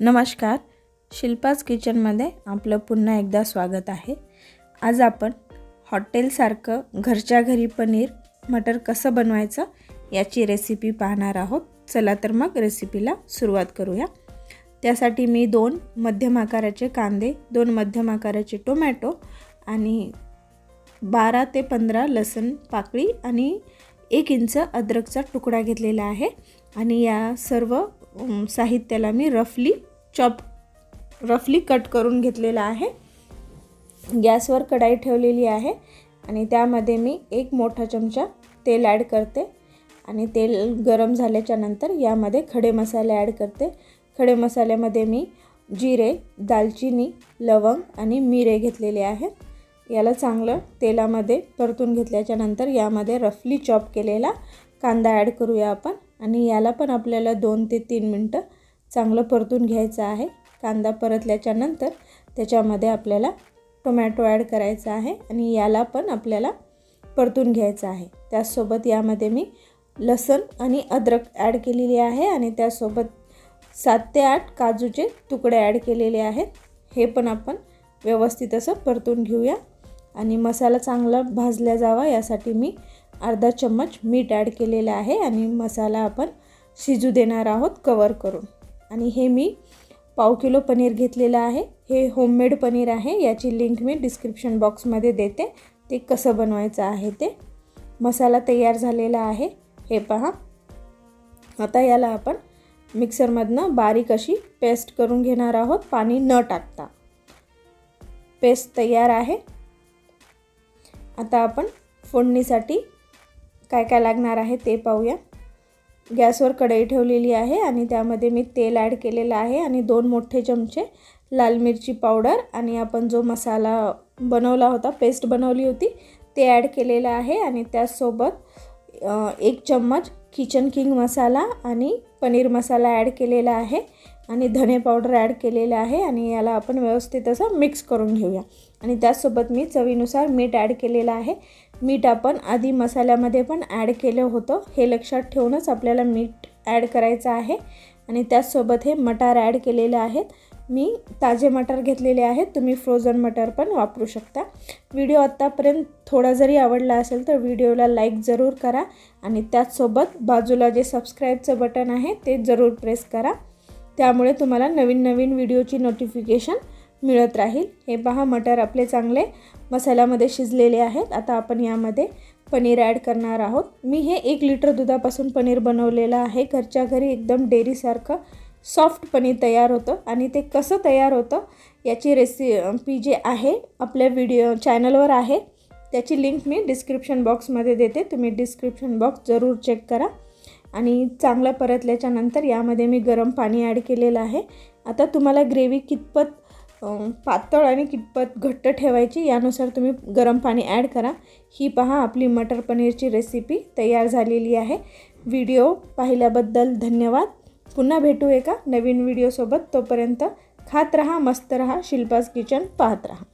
नमस्कार. शिल्पाज किचनमध्ये आपलं पुन्हा एकदा स्वागत आहे. आज आपण हॉटेलसारखं घरच्या घरी पनीर मटर कसं बनवायचं याची रेसिपी पाहणार आहोत. चला तर मग रेसिपीला सुरुवात करूया. त्यासाठी मी दोन मध्यम आकाराचे कांदे दोन मध्यम आकाराचे टोमॅटो आणि बारा ते पंधरा लसण पाकळी आणि एक इंच अद्रकचा तुकडा घेतलेला आहे. आणि या सर्व साहित्याला मी रफली चॉप रफली कट करून घेतलेला आहे. गॅसवर कढाई ठेवलेली आहे आणि त्यामध्ये मी एक मोठा चमचा तेल ॲड करते आणि तेल गरम झाल्याच्यानंतर यामध्ये खडे मसाले ॲड करते. खडे मसाल्यामध्ये मी जिरे दालचिनी लवंग आणि मिरे घेतलेले आहेत. याला चांगलं तेलामध्ये परतून घेतल्याच्या नंतर यामध्ये रफली चॉप केलेला कांदा ॲड करूया आपण आणि याला पण आपल्याला दोन ते तीन मिनटं चांगलं परतून घ्यायचं आहे. कांदा परतल्याच्यानंतर त्याच्यामध्ये आपल्याला टोमॅटो ॲड करायचा आहे आणि याला पण आपल्याला परतून घ्यायचं आहे. त्याचसोबत यामध्ये मी लसण आणि अद्रक ॲड केलेली आहे आणि त्यासोबत सात ते आठ काजूचे तुकडे ॲड केलेले आहेत. हे पण आपण व्यवस्थित असं परतून घेऊया आणि मसाला चांगला भाजला जावा यासाठी मी अर्धा चम्मच मीठ ॲड केलेलं आहे आणि मसाला आपण शिजू देणार आहोत कवर करून. आणि हे मी पाव किलो पनीर घेतलेलं आहे. हे होममेड पनीर आहे. याची लिंक मी डिस्क्रिप्शन बॉक्समध्ये देते. ते कसं बनवायचं आहे ते. मसाला तयार झालेला आहे. हे पहा. आता याला आपण मिक्सरमधनं बारीक अशी पेस्ट करून घेणार आहोत. पाणी न टाकता. पेस्ट तयार आहे. आता आपण फोडणीसाठी काय काय लागणार आहे ते पाहूया. गॅसवर कढई ठेवलेली आहे आणि त्यामध्ये मी तेल ॲड केलेलं आहे आणि दोन मोठे चमचे लाल मिरची पावडर आणि आपण जो मसाला बनवला होता पेस्ट बनवली होती ते ॲड केलेलं आहे आणि त्याचसोबत एक चम्मच किचन किंग मसाला आणि पनीर मसाला ॲड केलेला आहे आणि धने पावडर ॲड केलेलं आहे आणि याला आपण व्यवस्थित असं मिक्स करून घेऊया. आणि त्याचसोबत मी चवीनुसार मीठ ॲड केलेलं आहे. मीठ आपण आधी मसाल्यामध्ये पण ॲड केलं होतं. हे लक्षात ठेवूनच आपल्याला मीठ ॲड करायचं आहे. आणि त्याचसोबत हे मटार ॲड केलेले आहेत. मी ताजे मटार घेतलेले आहेत. तुम्ही फ्रोझन मटार पण वापरू शकता. व्हिडिओ आत्तापर्यंत थोडा जरी आवडला असेल तर व्हिडिओला लाईक जरूर करा. आणि त्याचसोबत बाजूला जे सबस्क्राईबचं बटन आहे ते जरूर प्रेस करा. त्यामुळे तुम्हाला नवीन नवीन व्हिडिओची नोटिफिकेशन मिळत राहील. हे पहा मटर आपले चांगले मसाल्यामध्ये शिजलेले आहेत. आता आपण यामध्ये पनीर ॲड करणार आहोत. मी हे एक लिटर दुधापासून पनीर बनवलेलं आहे. घरच्या घरी एकदम डेअरीसारखं सॉफ्ट पनीर तयार होतं. आणि ते कसं तयार होतं याची रेसिपी जे आहे आपल्या व्हिडिओ चॅनलवर आहे. त्याची लिंक मी डिस्क्रिप्शन बॉक्समध्ये देते. तुम्ही डिस्क्रिप्शन बॉक्स जरूर चेक करा. आणि चांगलं परतल्याच्यानंतर यामध्ये मी गरम पाणी ॲड केलेलं आहे. आता तुम्हाला ग्रेव्ही कितपत पातळ आणि कितपत घट्ट ठेवायची यानुसार तुम्ही गरम पाणी ॲड करा. ही पहा आपली मटर पनीरची रेसिपी तयार झालेली आहे. व्हिडिओ पाहिल्याबद्दल धन्यवाद. पुन्हा भेटू एका नवीन व्हिडिओसोबत तोपर्यंत खात रहा मस्त रहा शिल्पास किचन पाहत रहा.